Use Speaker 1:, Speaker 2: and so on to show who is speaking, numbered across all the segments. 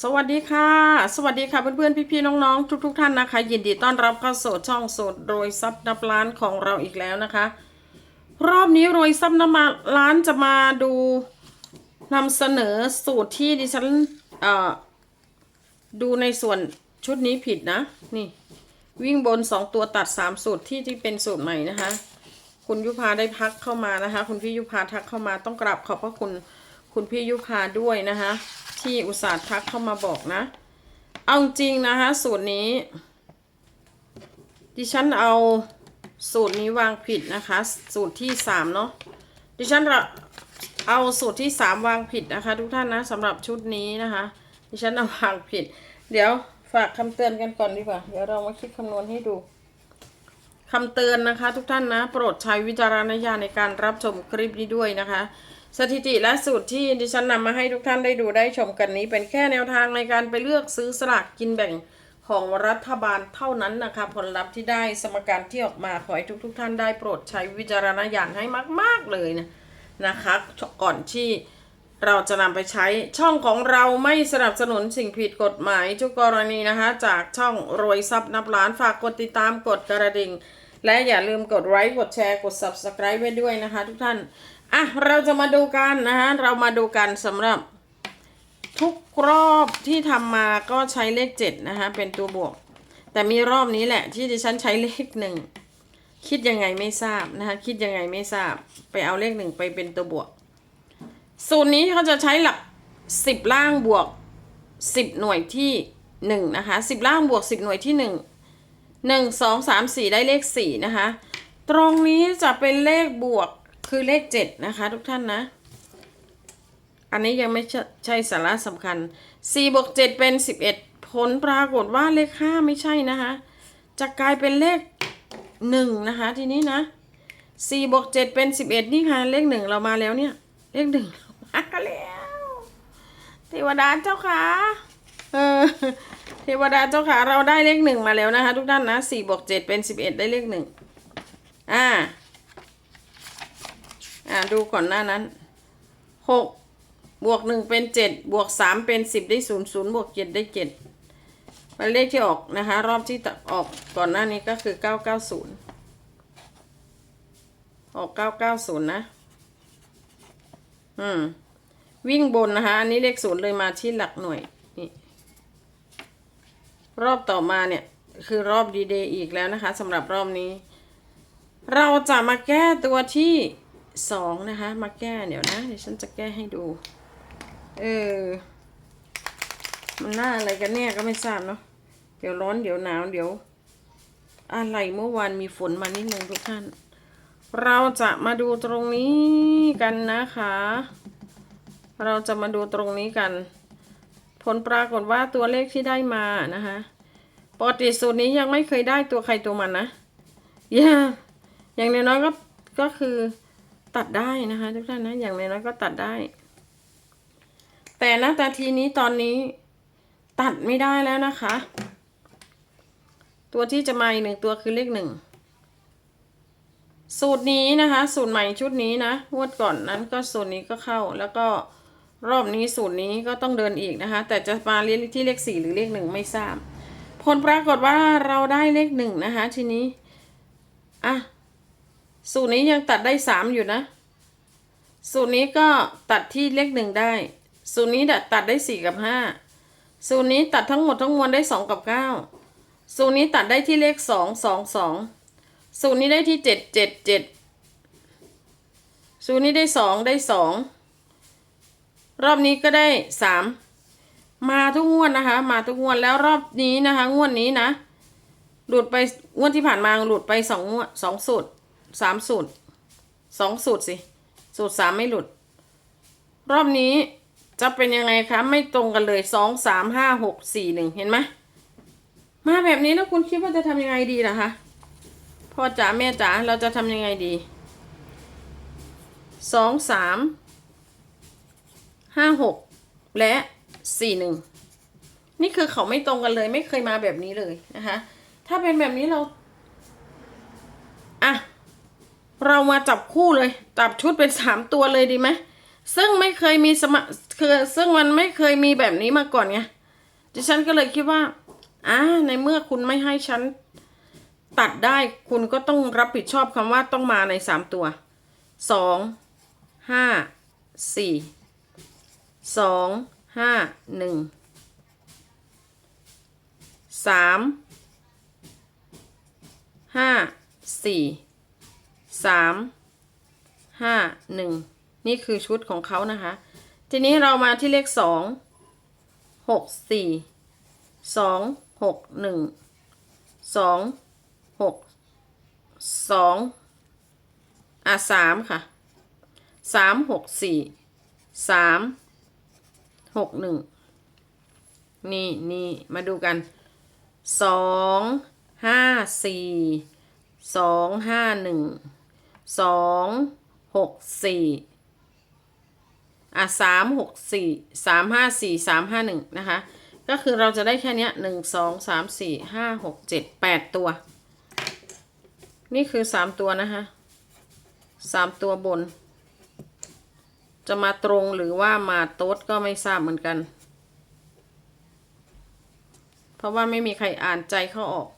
Speaker 1: สวัสดีค่ะ สวัสดีค่ะเพื่อนๆพี่ๆน้องๆ ทุก ๆ ท่านนะคะ ยินดีต้อนรับเข้าสู่ช่องสดโรยซับนับล้านของเราอีกแล้วนะคะ รอบนี้โรยซับนับล้านจะมาดูนำเสนอสูตรที่ดิฉันเอ่อดูในส่วนชุดนี้ผิดนะ นี่ วิ่งบนสองตัวตัดสามสูตรที่ที่เป็นสูตรใหม่นะคะ คุณยุพาได้พักเข้ามานะคะ คุณพี่ยุพาทักเข้ามาต้องกราบขอบพระคุณคุณพี่ยุพาด้วยนะคะ ที่อุตส่าห์ทักเข้ามาบอกนะ เอาจริงนะคะสูตรนี้ ดิฉันเอาสูตรนี้วางผิดนะคะ สูตรที่สามเนาะดิฉันเอาสูตรที่สามวางผิดนะคะ ทุกท่านนะสำหรับชุดนี้นะคะ ดิฉันเอาวางผิด เดี๋ยวฝากคำเตือนกันก่อนดีกว่า เดี๋ยวเรามาคิดคำนวณให้ดูคำเตือนนะคะ ทุกท่านนะ โปรดใช้วิจารณญาณในการรับชมคลิปนี้ด้วยนะคะ สถิติและสูตรที่ดิฉันนำมาให้ทุกท่านได้ดูได้ชมกันนี้ เป็นแค่แนวทางในการไปเลือกซื้อสลากกินแบ่งของรัฐบาลเท่านั้นนะคะผลลัพธ์ที่ได้สมการที่ออกมาขอให้ทุกๆท่านได้โปรดใช้วิจารณญาณให้มาก ๆเลยนะนะคะก่อนที่เราจะนำไปใช้ช่องของเราไม่สนับสนุนสิ่งผิดกฎหมายทุกกรณีนะคะ จากช่องรวยทรัพย์นับล้านฝากกดติดตามกดกระดิ่ง และอย่าลืมกดไลค์กดแชร์กด subscribe ไว้ด้วยนะคะทุกท่าน อะเราจะมาดูกันนะคะเรามาดูกันสำหรับทุกรอบที่ทำมาก็ใช้เลขเจ็ดนะคะเป็นตัวบวก แต่มีรอบนี้แหละที่ดิฉันใช้เลขหนึ่งคิดยังไงไม่ทราบนะคะคิดยังไงไม่ทราบ ไปเอาเลขหนึ่งไปเป็นตัวบวก สูตรนี้เขาจะใช้หลักสิบล่างบวกสิบหน่วยที่หนึ่งนะคะสิบล่างบวกสิบหน่วยที่หนึ่งหนึ่งสองสามสี่ได้เลขสี่นะคะ ตรงนี้จะเป็นเลขบวก คือเลขเจ็ดนะคะทุกท่านนะ อันนี้ยังไม่ใช่ใชสาระสำคัญ4บวก7เป็น11ผลปรากฏว่าเลข5ไม่ใช่นะคะ จะกลายเป็นเลข1นะคะทีนี้นะ4บวก7เป็น11นี่ค่ะเลข1เรามาแล้วเนี่ย เลข1เรามาแล้วเทวดาเจ้าค่ะเออเทวดาเจ้าค่ะเราได้เลข1มาแล้วนะคะ ทุกท่านนะ4บวก7เป็น11ได้เลข1อ่า อ่าดูก่อนหน้านั้นหกบวกหนึ่งเป็นเจ็ดบวกสามเป็นสิบได้ศูนย์ศูนย์บวกเจ็ดได้เจ็ดเป็นเลขที่ออกนะคะ รอบที่ออกก่อนหน้านี้ก็คือเก้าเก้าศูนย์ออกเก้าเก้าศูนย์นะ อืม วิ่งบนนะคะ อันนี้เลขศูนย์เลยมาที่หลักหน่วยนี่รอบต่อมาเนี่ย คือรอบดีเดย์อีกแล้วนะคะสำหรับรอบนี้ เราจะมาแก้ตัวที่ สองนะคะ มาแก้เดี๋ยวนะเดี๋ยวฉันจะแก้ให้ดู เออ มันหน้าอะไรกันเนี่ยก็ไม่ทราบเนาะเดี๋ยวร้อนเดี๋ยวหนาวเดี๋ยว อะไรเมื่อวานมีฝนมานิดนึงทุกท่าน เราจะมาดูตรงนี้กันนะคะ เราจะมาดูตรงนี้กัน ผลปรากฏว่าตัวเลขที่ได้มานะคะปกติสูตรนี้ยังไม่เคยได้ตัวใครตัวมันนะย่าอย่างน้อยๆก็ก็คือ ตัดได้นะคะทุกท่านนะอย่างน้อยก็ตัดได้ แต่ณตาทีนี้ตอนนี้ตัดไม่ได้แล้วนะคะ ตัวที่จะมาอีกหนึ่งตัวคือเลขหนึ่งสูตรนี้นะคะ สูตรใหม่ชุดนี้นะงวดก่อนนั้นก็สูตรนี้ก็เข้า แล้วก็รอบนี้สูตรนี้ก็ต้องเดินอีกนะคะ แต่จะมาเรียนที่เลขสี่หรือเลขหนึ่งไม่ทราบ ผลปรากฏว่าเราได้เลขหนึ่งนะคะ ทีนี้อะ สูตรนี้ยังตัดได้สามอยู่นะ สูตรนี้ก็ตัดที่เลขหนึ่งได้ สูตรนี้ตัดได้สี่กับห้าสูตรนี้ตัดทั้งหมดทั้งมวลได้สองกับเก้าสูตรนี้ตัดได้ที่เลขสองสองสองสูตรนี้ได้ที่เจ็ดเจ็ดเจ็ดสูตรนี้ได้สองได้สองรอบนี้ก็ได้สามมาทุกงวดนะคะ มาทุกงวดแล้วรอบนี้นะคะ งวดนี้นะหลุดไปงวดที่ผ่านมาหลุดไปสองงวดสองสูตร สามสูตรสองสูตรสิ สูตรสามไม่หลุด รอบนี้จะเป็นยังไงคะ ไม่ตรงกันเลยสองสามห้าหกสี่หนึ่งเห็นไหมมาแบบนี้แล้วคุณคิดว่าจะทำยังไงดีล่ะคะพ่อจ๋าแม่จ๋าเราจะทำยังไงดีสองสามห้าหกและสี่หนึ่งนี่คือเขาไม่ตรงกันเลย ไม่เคยมาแบบนี้เลยนะคะ ถ้าเป็นแบบนี้เรา อะ เรามาจับคู่เลย จับชุดเป็นสามตัวเลยดีไหมซึ่งไม่เคยมีสมะคือซึ่งมันไม่เคยมีแบบนี้มาก่อนไงดิฉันก็เลยคิดว่าอ่าในเมื่อคุณไม่ให้ฉันตัดได้คุณก็ต้องรับผิดชอบคำว่าต้องมาในสามตัวสองห้าสี่สองห้าหนึ่งสามห้าสี่ สามห้าหนึ่งนี่คือชุดของเขานะคะ ทีนี้เรามาที่เลขสองหกสี่สองหกหนึ่งสองหกสองอะสามค่ะสามหกสี่สามหกหนึ่งนี่นี่มาดูกันสองห้าสี่สองห้าหนึ่ง สองหกสี่อะสามหกสี่สามห้าสี่สามห้าหนึ่งนะคะ ก็คือเราจะได้แค่นี้หนึ่งสองสามสี่ห้าหกเจ็ดแปดตัว นี่คือสามตัวนะคะสามตัวบน จะมาตรงหรือว่ามาโต๊ดก็ไม่ทราบเหมือนกัน เพราะว่าไม่มีใครอ่านใจเข้าออก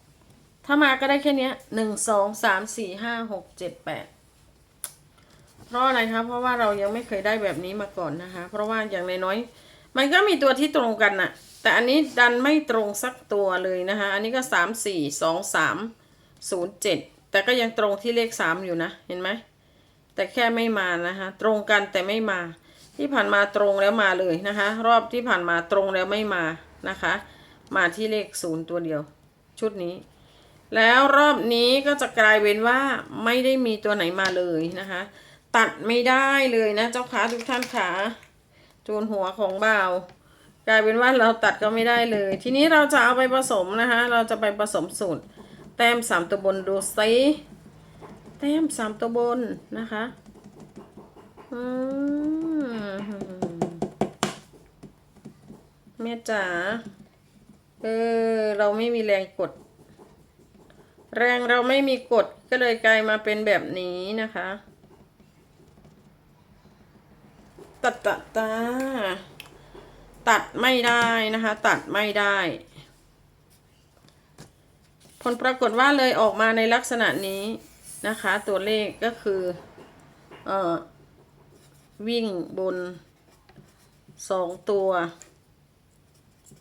Speaker 1: ถ้ามาก็ได้แค่นี้หนึ่งสองสามสี่ห้าหกเจ็ดแปด ราะอะไรคะเพราะว่าเรายังไม่เคยได้แบบนี้มาก่อนนะคะ เพราะว่าอย่างน้อยๆมันก็มีตัวที่ตรงกันน่ะ แต่อันนี้ดันไม่ตรงสักตัวเลยนะคะ อันนี้ก็สามสี่สองสามศูนย์เจ็ดแต่ก็ยังตรงที่เลขสามอยู่นะ เห็นไหมแต่แค่ไม่มานะคะ ตรงกันแต่ไม่มา ที่ผ่านมาตรงแล้วมาเลยนะคะ รอบที่ผ่านมาตรงแล้วไม่มานะคะ มาที่เลขศูนย์ตัวเดียว ชุดนี้ แล้วรอบนี้ก็จะกลายเป็นว่าไม่ได้มีตัวไหนมาเลยนะคะ ตัดไม่ได้เลยนะเจ้าขาทุกท่านขาจูนหัวของบ่าว กลายเป็นว่าเราตัดก็ไม่ได้เลย ทีนี้เราจะเอาไปผสมนะคะ เราจะไปผสมสูตร แต้มสามตัวบนดูซิแต้มสามตัวบนนะคะอืมแม่จ๋าเออเราไม่มีแรงกด แรงเราไม่มีกดก็เลยกลายมาเป็นแบบนี้นะคะ ตัดตัดตาตัดไม่ได้นะคะ ตัดไม่ได้ ผลปรากฏว่าเลยออกมาในลักษณะนี้นะคะ ตัวเลขก็คือเอ่อวิ่งบนสองตัว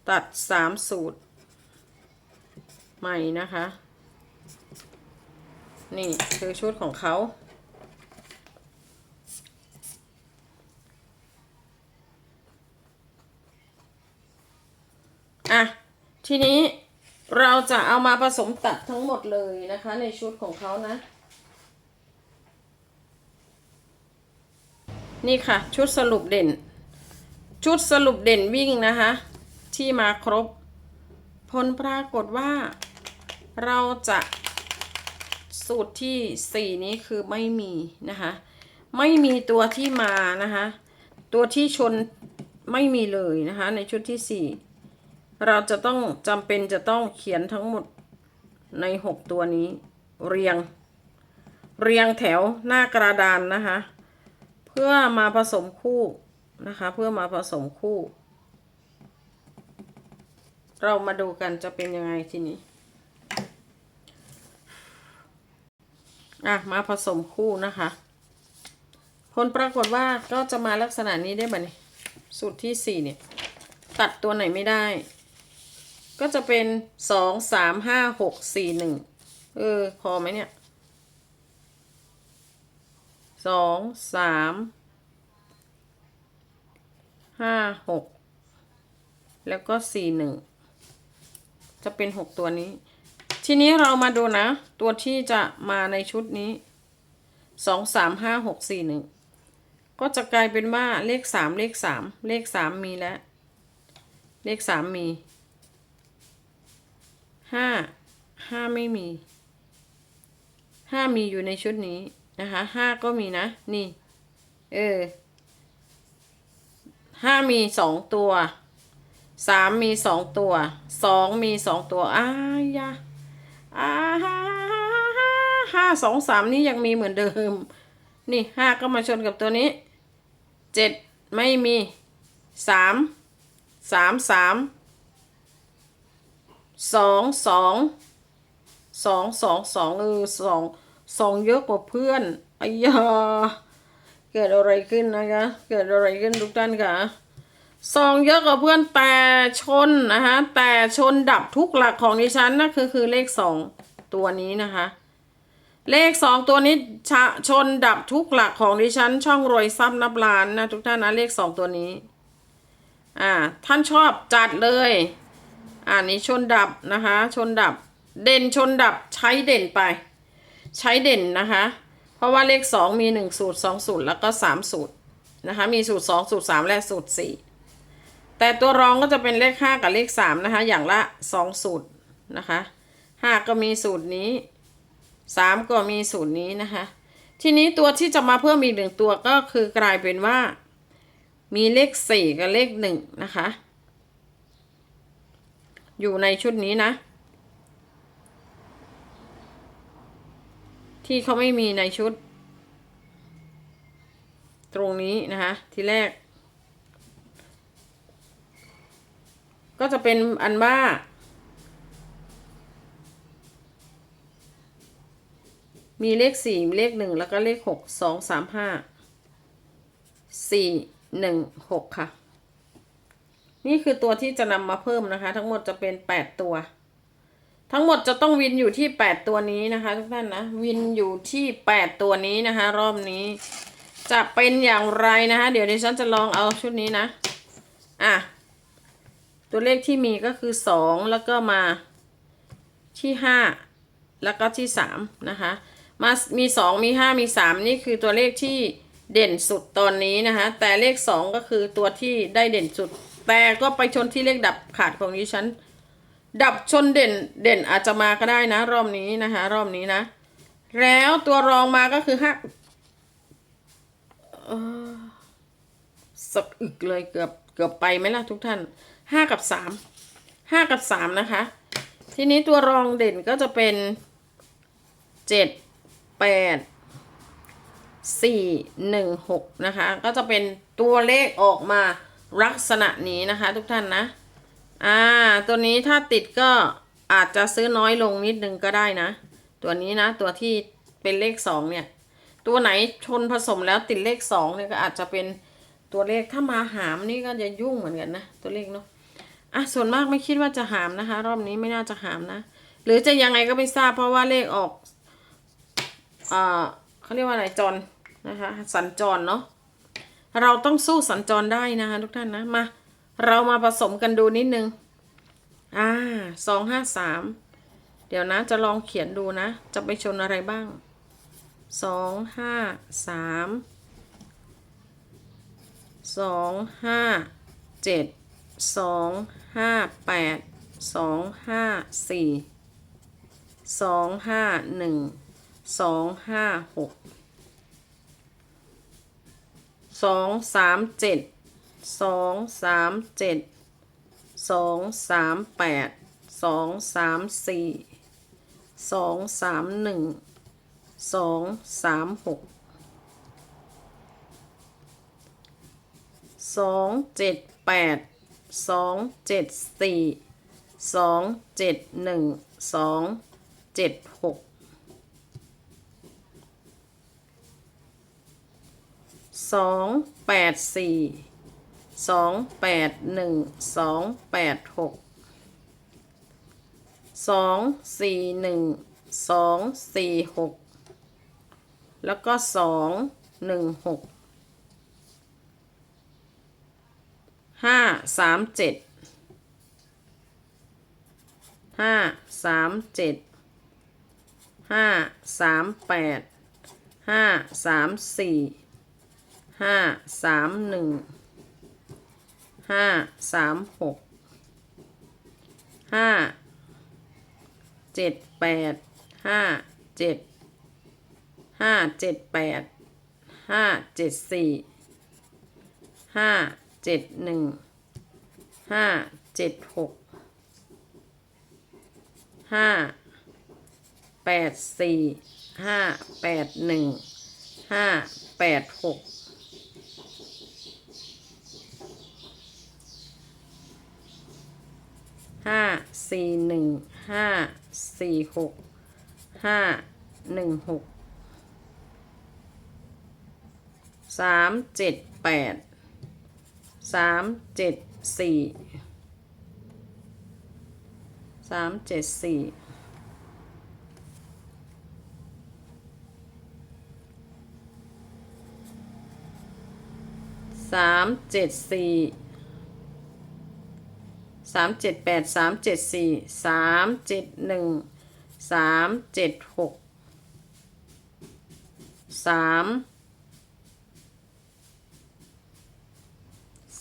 Speaker 1: ตัดสามสูตร ใหม่นะคะ นี่คือชุดของเขา อะ ทีนี้เราจะเอามาผสมตัดทั้งหมดเลยนะคะ ในชุดของเขานะ นี่ค่ะ ชุดสรุปเด่น ชุดสรุปเด่นวิ่งนะคะ ที่มาครบ ผลปรากฏว่าเราจะสูตรที่สี่นี้คือไม่มีนะคะ ไม่มีตัวที่มานะคะ ตัวที่ชนไม่มีเลยนะคะ ในชุดที่สี่ เราจะต้องจำเป็นจะต้องเขียนทั้งหมดในหกตัวนี้ เรียง เรียงแถวหน้ากระดานนะคะ เพื่อมาผสมคู่นะคะ เพื่อมาผสมคู่ เรามาดูกันจะเป็นยังไงทีนี้อะมาผสมคู่นะคะ ผลปรากฏว่าก็จะมาลักษณะนี้ได้ไหมนี่สูตรที่สี่เนี่ย ตัดตัวไหนไม่ได้ ก็จะเป็นสองสามห้าหกสี่หนึ่งเออ พอไหมเนี่ยสองสามห้าหกแล้วก็สี่หนึ่งจะเป็นหกตัวนี้ ทีนี้เรามาดูนะ ตัวที่จะมาในชุดนี้สองสามห้าหกสี่หนึ่งก็จะกลายเป็นว่าเลขสามเลขสามเลขสามมีแล้ว เลขสามมี ห้าห้าไม่มีห้ามีอยู่ในชุดนี้นะคะห้าก็มีนะ นี่ เออห้ามีสองตัวสามมีสองตัวสองมีสองตัวอ้ายะอ้าห้าห้าสองสามนี่ยังมีเหมือนเดิม นี่ห้าก็มาชนกับตัวนี้เจ็ดไม่มีสามสามสาม สองสองสองสองสองเออสองสองเยอะกว่าเพื่อนอ้ยาเกิดอะไรขึ้นนะคะ เกิดอะไรขึ้นทุกท่านคะสองเยอะกว่าเพื่อนแต่ชนนะคะแต่ชนดับทุกหลักของดิฉันนะคือคือเลขสองตัวนี้นะคะ เลขสองตัวนี้ชะชนดับทุกหลักของดิฉัน ช่องรวยซับนับล้านนะทุกท่านนะเลขสองตัวนี้ อ่า ท่านชอบจัดเลย อ่านี้ชนดับนะคะ ชนดับ เด่นชนดับใช้เด่นไป ใช้เด่นนะคะ เพราะว่าเลขสองมีหนึ่งสูตรสองสูตร แล้วก็สามสูตรนะคะ มีสูตรสองสูตรสามและสูตรสี่แต่ตัวรองก็จะเป็นเลขห้ากับเลขสามนะคะ อย่างละสองสูตรนะคะห้าก็มีสูตรนี้สามก็มีสูตรนี้นะคะ ทีนี้ตัวที่จะมาเพิ่มอีกหนึ่งตัวก็คือกลายเป็นว่า มีเลขสี่กับเลขหนึ่งนะคะ อยู่ในชุดนี้นะ ที่เขาไม่มีในชุด ตรงนี้นะคะ ทีแรก ก็จะเป็นอันว่ามีเลขสี่เลขหนึ่งแล้วก็เลขหกสองสามห้าสี่หนึ่งหกค่ะ นี่คือตัวที่จะนำมาเพิ่มนะคะ ทั้งหมดจะเป็นแปดตัว ทั้งหมดจะต้องวินอยู่ที่แปดตัวนี้นะคะ ทุกท่านนะวินอยู่ที่แปดตัวนี้นะคะ รอบนี้ จะเป็นอย่างไรนะคะเดี๋ยวดิฉันจะลองเอาชุดนี้นะอะตัวเลขที่มีก็คือสองแล้วก็มาที่ห้าแล้วก็ที่สามนะคะมามีสองมีห้ามีสามนี่คือตัวเลขที่เด่นสุดตอนนี้นะคะ แต่เลขสองก็คือตัวที่ได้เด่นสุด แต่ก็ไปชนที่เลขดับขาดของดิฉัน ดับชนเด่นเด่นอาจจะมาก็ได้นะ รอบนี้นะคะ รอบนี้นะ แล้วตัวรองมาก็คือห้าสับอึกเลยเกือบเกือบไปไหมล่ะทุกท่านห้ากับสามห้ากับสามนะคะ ทีนี้ตัวรองเด่นก็จะเป็นเจ็ดแปดสี่หนึ่งหกนะคะ ก็จะเป็นตัวเลขออกมา ลักษณะนี้นะคะทุกท่านนะ อ่า ตัวนี้ถ้าติดก็อาจจะซื้อน้อยลงนิดนึงก็ได้นะ ตัวนี้นะ ตัวที่เป็นเลขสองเนี่ย ตัวไหนชนผสมแล้วติดเลขสองเนี่ยก็อาจจะเป็นตัวเลขถ้ามาหามนี่ก็จะยุ่งเหมือนกันนะตัวเลขเนาะอะส่วนมากไม่คิดว่าจะหามนะคะ รอบนี้ไม่น่าจะหามนะ หรือจะยังไงก็ไม่ทราบเพราะว่าเลขออกอ่าเขาเรียกว่าอะไรจรนะคะ สัญจรเนาะ เราต้องสู้สัญจรได้นะคะทุกท่านนะมาเรามาผสมกันดูนิดนึง อ่าสองห้าสามเดี๋ยวนะจะลองเขียนดูนะ จะไปชนอะไรบ้างสองห้าสามสองห้าเจ็ดสองห้าแปดสองห้าสี่สองห้าหนึ่งสองห้าหก สองสามเจ็ดสองสามเจ็ดสองสามแปดสองสามสี่สองสามหนึ่งสองสามหกสองเจ็ดแปดสองเจ็ดสี่สองเจ็ดหนึ่งสองเจ็ดหก สองแปดสี่สองแปดหนึ่งสองแปดหกสองสี่หนึ่งสองสี่หกแล้วก็สองหนึ่งหกห้าสามเจ็ดห้าสามเจ็ดห้าสามแปดห้าสามสี่ ห้าสามหนึ่งห้าสามหกห้าเจ็ดแปดห้าเจ็ดห้าเจ็ดแปดห้าเจ็ดสี่ห้าเจ็ดหนึ่งห้าเจ็ดหกห้าแปดสี่ห้าแปดหนึ่งห้าแปดหก ห้าสี่หนึ่งห้าสี่หกห้าหนึ่งหกสามเจ็ดแปดสามเจ็ดสี่สามเจ็ดสี่สามเจ็ดสี่ สามเจ็ดแปดสามเจ็ดสี่สามเจ็ดหนึ่งสามเจ็ดหกสาม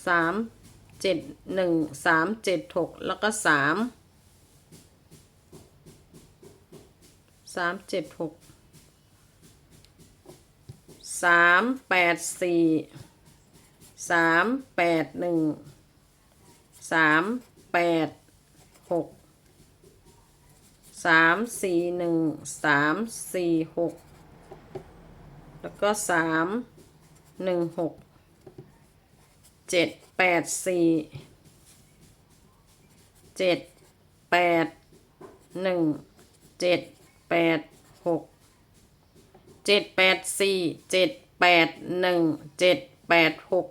Speaker 1: สามเจ็ดหนึ่งสามเจ็ดหกแล้วก็สามสามเจ็ดหกสามแปดสี่สามแปดหนึ่งสาม แปดหกสามสี่หนึ่งสามสี่หกแล้วก็สามหนึ่งหกเจ็ดแปดสี่เจ็ดแปดหนึ่งเจ็ดแปดหกเจ็ดแปดสี่เจ็ดแปดหนึ่งเจ็ดแปดหก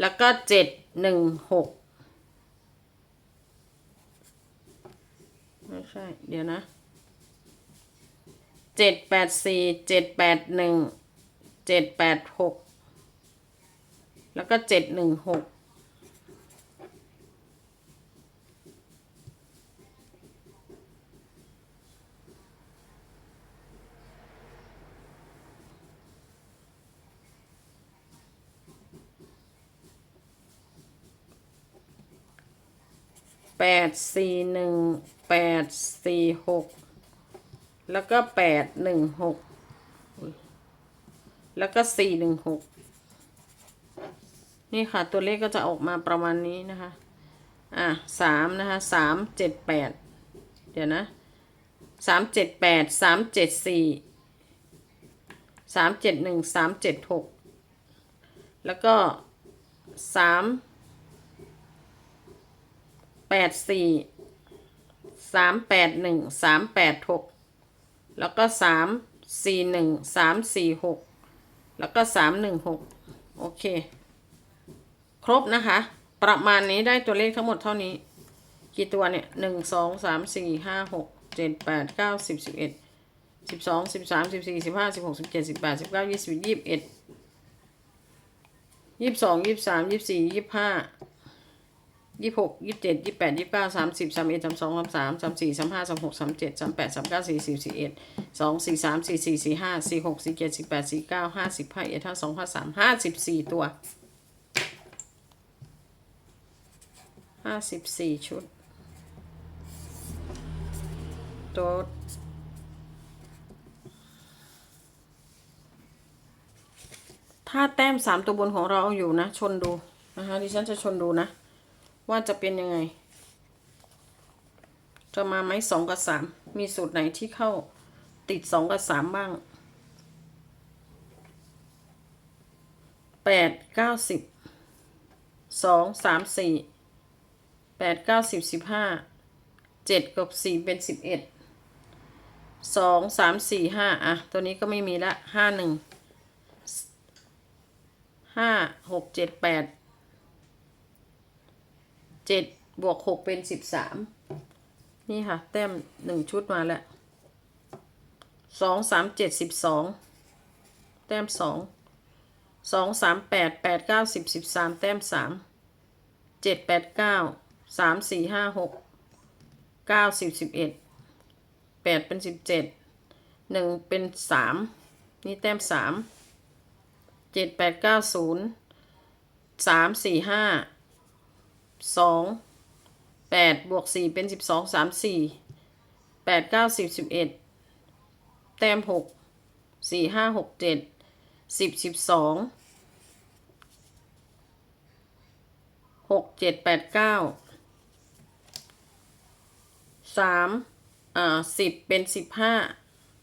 Speaker 1: แล้วก็เจ็ดหนึ่งหก ไม่ใช่ เดี๋ยวนะเจ็ดแปดสี่เจ็ดแปดหนึ่งเจ็ดแปดหกแล้วก็เจ็ดหนึ่งหกแปดสี่หนึ่ง แปดสี่หกแล้วก็แปดหนึ่งหกแล้วก็สี่หนึ่งหกนี่ค่ะ ตัวเลขก็จะออกมาประมาณนี้นะคะ อะสามนะคะสามเจ็ดแปดเดี๋ยวนะสามเจ็ดแปดสามเจ็ดสี่สามเจ็ดหนึ่งสามเจ็ดหกแล้วก็สามแปดสี่ สามแปดหนึ่งสามแปดหกแล้วก็สามสี่หนึ่งสามสี่หกแล้วก็สามหนึ่งหกโอเค ครบนะคะ ประมาณนี้ได้ตัวเลขทั้งหมดเท่านี้ กี่ตัวเนี่ยหนึ่งสองสามสี่ห้าหกเจ็ดแปดเก้าสิบสิบเอ็ดสิบสองสิบสามสิบสี่สิบห้าสิบหกสิบเจ็ดสิบแปดสิบเก้ายี่สิบยี่สิบเอ็ดยี่สิบสองยี่สิบสามยี่สิบสี่ยี่สิบห้า ยี่สิบหกยี่สิบเจ็ดยี่สิบแปดยี่สิบเก้าสามสิบสามเอ็ดสามสองสามสามสามสี่สามห้าสามหกสามเจ็ดสามแปดสามเก้าสี่สิบสี่เอ็ดสองสี่สามสี่สี่สี่ห้าสี่หกสี่เจ็ดสี่แปดสี่เก้าห้าสิบห้าเอ็ดห้าสองห้าสามห้าสิบสี่ตัวห้าสิบสี่ชุดตัวถ้าแต้มสามตัวบนของเราเอาอยู่นะ ชนดูนะคะดิฉันจะชนดูนะ ว่าจะเป็นยังไง จะมาไหมสองกับสามมีสูตรไหนที่เข้าติดสองกับสามบ้างแปดเก้าสิบสองสามสี่แปดเก้าสิบสิบห้าเจ็ดกับสี่เป็นสิบเอ็ดสองสามสี่ห้าอะ ตัวนี้ก็ไม่มีละห้าหนึ่งห้าหกเจ็ดแปด เจ็ดบวกหกเป็นสิบสามนี่ค่ะ แต้มหนึ่งชุดมาแล้วสองสามเจ็ดสิบสองแต้มสองสองสามแปดแปดเก้าสิบสิบสามแต้มสามเจ็ดแปดเก้าสามสี่ห้าหกเก้าสิบสิบเอ็ดแปดเป็นสิบเจ็ดหนึ่งเป็นสามนี่แต้มสามเจ็ดแปดเก้าศูนย์สามสี่ห้า สองแปดบวกสี่เป็นสิบสองสามสี่แปดเก้าสิบสิบเอ็ดแต้มหกสี่ห้าหกเจ็ดสิบสิบสองหกเจ็ดแปดเก้าสามอ่าสิบเป็นสิบห้า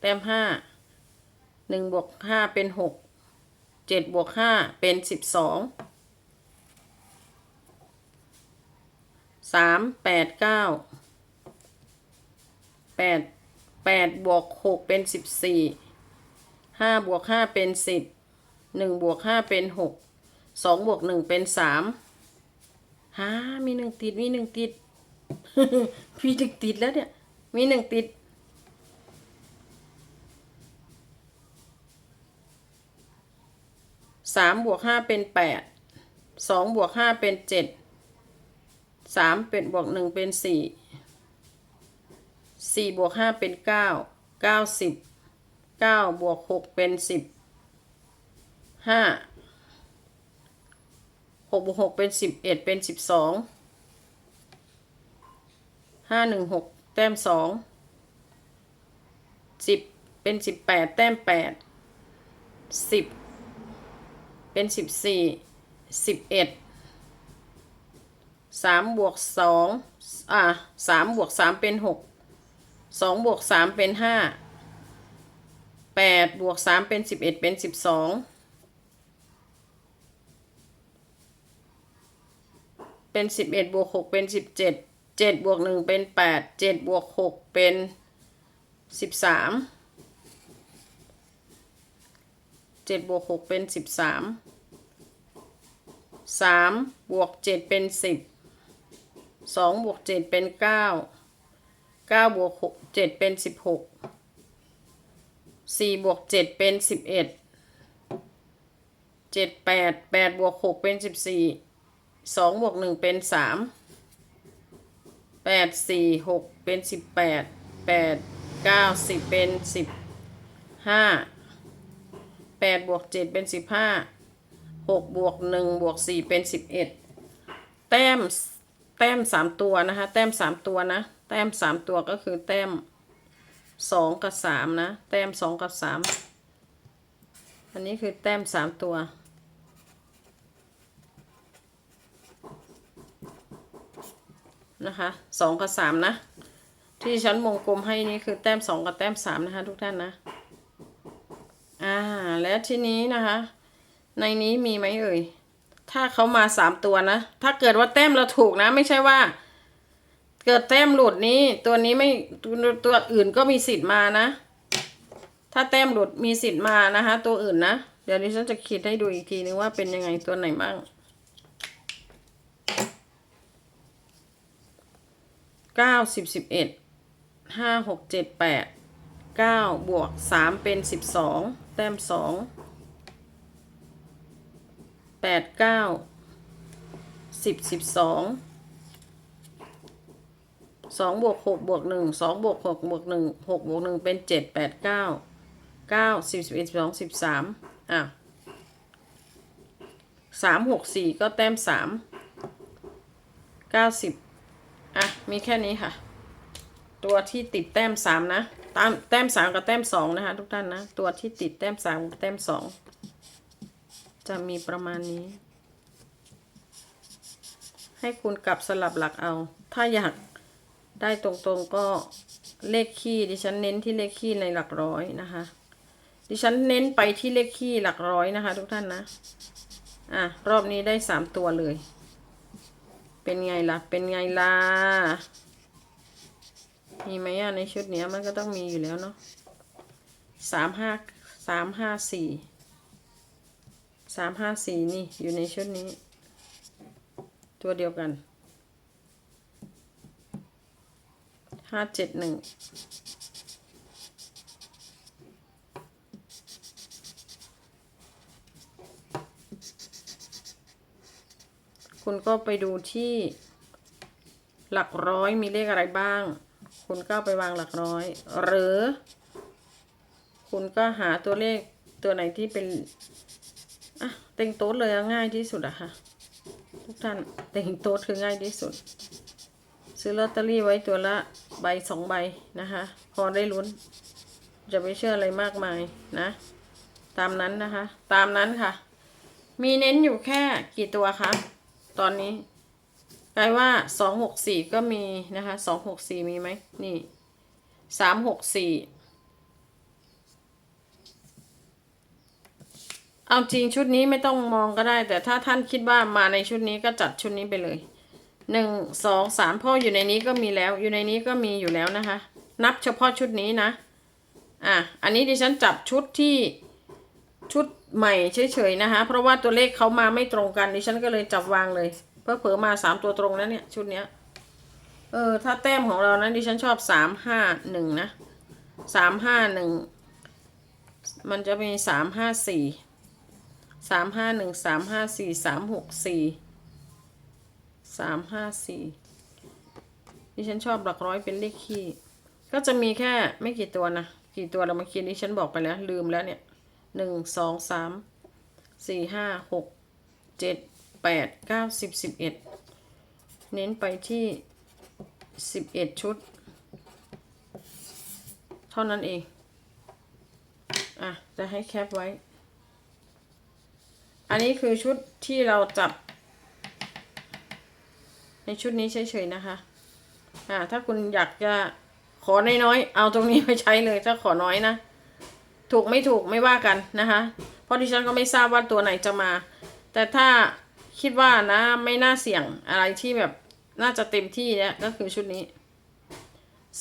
Speaker 1: แต้มห้าหนึ่งบวกห้าเป็นหกเจ็ดบวกห้าเป็นสิบสอง สามแปดเก้าแปดแปดบวกหกเป็นสิบสี่ห้าบวกห้าเป็นสิบหนึ่งบวกห้าเป็นหกสองบวกหนึ่งเป็นสามฮามีหนึ่งติดมีหนึ่งติดมีหนึ่งติดแล้วเนี่ย มีหนึ่งติดสามบวกห้าเป็นแปดสองบวกห้าเป็นเจ็ด สามเป็นบวกหนึ่งเป็นสี่สี่บวกห้าเป็นเก้าเก้าสิบเก้าบวกหกเป็นสิบห้าหกบวกหกเป็นสิบเอ็ดเป็นสิบสองห้าหนึ่งหกแต้มสองสิบเป็นสิบแปดแต้มแปดสิบเป็นสิบสี่สิบเอ็ด สามบวกสองอ่าสามบวกสามเป็นหกสองบวกสามเป็นห้าแปดบวกสามเป็นสิบเอ็ดเป็นสิบสองเป็นสิบเอ็ดบวกหกเป็นสิบเจ็ดเจ็ดบวกหนึ่งเป็นแปดเจ็ดบวกหกเป็นสิบสามเจ็ดบวกหกเป็นสิบสามสามบวกเจ็ดเป็นสิบ สองบวกเจ็ดเป็นเก้าเก้าบวกหกเจ็ดเป็นสิบหกสี่บวกเจ็ดเป็นสิบเอ็ดเจ็ดแปดแปดบวกหกเป็นสิบสี่สองบวกหนึ่งเป็นสามแปดสี่หกเป็นสิบแปดแปดเก้าสิบเป็นสิบห้าแปดบวกเจ็ดเป็นสิบห้าหกบวกหนึ่งบวกสี่เป็นสิบเอ็ดแต้ม แต้มสามตัวนะคะ แต้มสามตัวนะ แต้มสามตัวก็คือแต้มสองกับสามนะ แต้มสองกับสามอันนี้คือแต้มสามตัว นะคะสองกับสามนะ ที่ฉันวงกลมให้นี่คือแต้มสองกับแต้มสามนะคะทุกท่านนะ อ่า และทีนี้นะคะ ในนี้มีไหมเอ่ย ถ้าเขามาสามตัวนะ ถ้าเกิดว่าแต้มเราถูกนะ ไม่ใช่ว่า เกิดแต้มหลุดนี้ ตัวนี้ไม่ตัวตัวอื่นก็มีสิทธิ์มานะ ถ้าแต้มหลุดมีสิทธิ์มานะคะ ตัวอื่นนะ เดี๋ยวดิฉันจะคิดให้ดูอีกทีนึงว่าเป็นยังไงตัวไหนบ้างเก้าสิบสิบเอ็ดห้าหกเจ็ดแปดเก้าบวกสามเป็นสิบสองแต้มสอง แปดเก้าสิบสิบสองสองบวกหกบวกหนึ่งสองบวกหกบวกหนึ่งหกบวกหนึ่งเป็นเจ็ดแปดเก้าเก้าสิบสิบเอ็ดสิบสองสิบสามอะสามหกสี่ก็แต้มสามเก้าสิบอะ มีแค่นี้ค่ะ ตัวที่ติดแต้มสามนะตามแต้มสามกับแต้มสองนะคะทุกท่านนะ ตัวที่ติดแต้มสามกับแต้มสอง จะมีประมาณนี้ ให้คุณกลับสลับหลักเอา ถ้าอยากได้ตรงๆก็เลขคี่ดิฉันเน้นที่เลขคี่ในหลักร้อยนะคะ ดิฉันเน้นไปที่เลขคี่หลักร้อยนะคะ ทุกท่านนะ อะ รอบนี้ได้สามตัวเลย เป็นไงล่ะ เป็นไงล่ะ มีไหมอะในชุดเนี้ยมันก็ต้องมีอยู่แล้วเนาะสามห้าสามห้าสี่ สามห้าสี่นี่อยู่ในชุดนี้ ตัวเดียวกันห้าเจ็ดหนึ่งคุณก็ไปดูที่หลักร้อยมีเลขอะไรบ้าง คุณก็ไปวางหลักร้อย หรือ คุณก็หาตัวเลขตัวไหนที่เป็น เต็งโต๊ดเลยง่ายที่สุดอะค่ะ ทุกท่านเต็งโต๊ดคือง่ายที่สุด ซื้อลอตเตอรี่ไว้ตัวละใบสองใบนะคะ พอได้ลุ้น จะไม่เชื่ออะไรมากมายนะ ตามนั้นนะคะ ตามนั้นค่ะ มีเน้นอยู่แค่กี่ตัวคะตอนนี้กลายว่าสองหกสี่ก็มีนะคะสองหกสี่มีไหมนี่สามหกสี่ เอาจริงชุดนี้ไม่ต้องมองก็ได้ แต่ถ้าท่านคิดว่ามาในชุดนี้ก็จัดชุดนี้ไปเลยหนึ่งสองสามพ่ออยู่ในนี้ก็มีแล้ว อยู่ในนี้ก็มีอยู่แล้วนะคะ นับเฉพาะชุดนี้นะ อะ อันนี้ดิฉันจับชุดที่ชุดใหม่เฉยๆนะคะ เพราะว่าตัวเลขเขามาไม่ตรงกันดิฉันก็เลยจับวางเลย เพื่อเผอมาสามตัวตรงนะเนี่ยชุดเนี้ย เออ ถ้าแต้มของเรานะดิฉันชอบสามห้าหนึ่งนะสามห้าหนึ่งมันจะมีสามห้าสี่ สามห้าหนึ่งสามห้าสี่สามหกสี่สามห้าสี่ดิฉันชอบหลักร้อยเป็นเลขคี่ ก็จะมีแค่ไม่กี่ตัวนะ กี่ตัวเรามาคิดนี้ฉันบอกไปแล้ว ลืมแล้วเนี่ยหนึ่งสองสามสี่ห้าหกเจ็ดแปดเก้าสิบสิบเอ็ดเน้นไปที่สิบเอ็ดชุด เท่านั้นเอง อะ จะให้แคปไว้ อันนี้คือชุดที่เราจับ ในชุดนี้เฉยๆนะคะ อ่า ถ้าคุณอยากจะขอน้อยๆ เอาตรงนี้ไปใช้เลยถ้าขอน้อยนะ ถูกไม่ถูกไม่ว่ากันนะคะ เพราะดิฉันก็ไม่ทราบว่าตัวไหนจะมา แต่ถ้าคิดว่านะไม่น่าเสี่ยงอะไรที่แบบน่าจะเต็มที่เนี่ยก็คือชุดนี้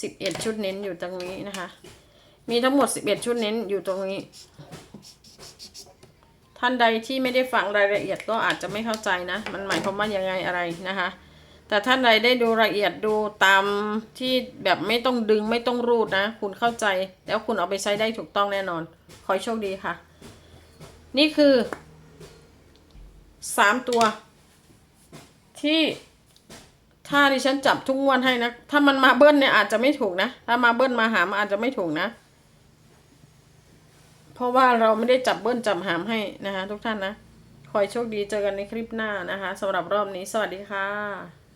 Speaker 1: สิบเอ็ดชุดเน้นอยู่ตรงนี้นะคะ มีทั้งหมดสิบเอ็ดชุดเน้นอยู่ตรงนี้ ท่านใดที่ไม่ได้ฟังรายละเอียดก็อาจจะไม่เข้าใจนะ มันหมายความว่ายังไงอะไรนะคะ แต่ท่านใดได้ดูรายละเอียดดูตามที่แบบไม่ต้องดึงไม่ต้องรูดนะ คุณเข้าใจแล้วคุณเอาไปใช้ได้ถูกต้องแน่นอน ขอโชคดีค่ะ นี่คือสามตัว ที่ถ้าดิฉันจับทุกงวดให้นะ ถ้ามันมาเบิ้ลเนี่ยอาจจะไม่ถูกนะ ถ้ามาเบิ้ลมาหามอาจจะไม่ถูกนะ เพราะว่าเราไม่ได้จับเบิ้ลจับหามให้นะคะ ทุกท่านนะ ขอให้โชคดีเจอกันในคลิปหน้านะคะสำหรับรอบนี้สวัสดีค่ะ